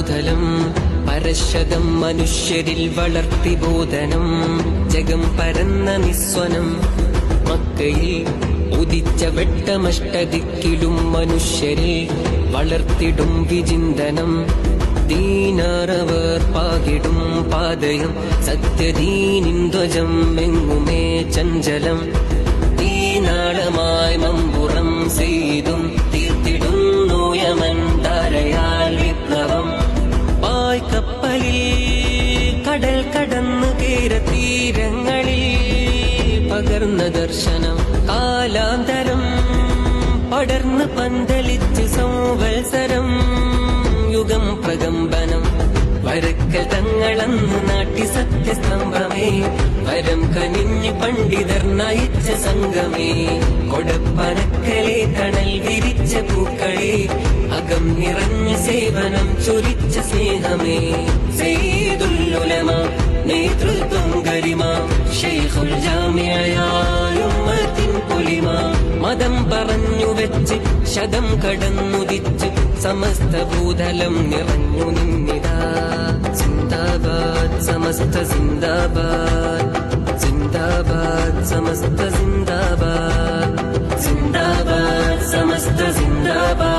ഭൂതലം പരശതം മനുഷ്യരിൽ വളർത്തി ബോധനം ജഗം പരന്ന നിസ്വനം മക്കയിൽ ഉദിച്ച വെട്ടമഷ്ടദിക്കിലും മനുഷ്യരിൽ വളർത്തിടും വിചിന്തനം. ദീനാറവർ പാകിടും പാതയം സത്യദീനിന്ദ്വജം എങ്ങുമേ ചഞ്ചലം. കടൽ കടന്നു കേര തീരങ്ങളിൽ പകർന്ന ദർശനം കാലാന്തരം പടർന്ന് പന്തലിച്ച് സംവത്സരം യുഗം പ്രകമ്പനം. വരക്കൽ തങ്ങളന്ന് നാട്ടി സത്യസ്തംഭമേ. വരം കനിഞ്ഞ് പണ്ഡിതർ നയിച്ച സംഘമേ കൊടപ്പനക്കലെ തണൽ വിരിച്ച പൂക്കളെ. അകം നിറഞ്ഞ സേവനം ചൊരിച്ച സ്നേഹമേ. വെച്ച് ശതം കടന്നുദിച്ച് സമസ്ത ഭൂതലം നിറഞ്ഞു നിന്നിതാ. സിന്ദാബാദ് സമസ്ത സിന്ദാബാദ്. സിന്ദാബാദ് സമസ്ത സിന്ദാബാദ്. സിന്ദാബാദ് സമസ്ത സിന്ദാബാദ്.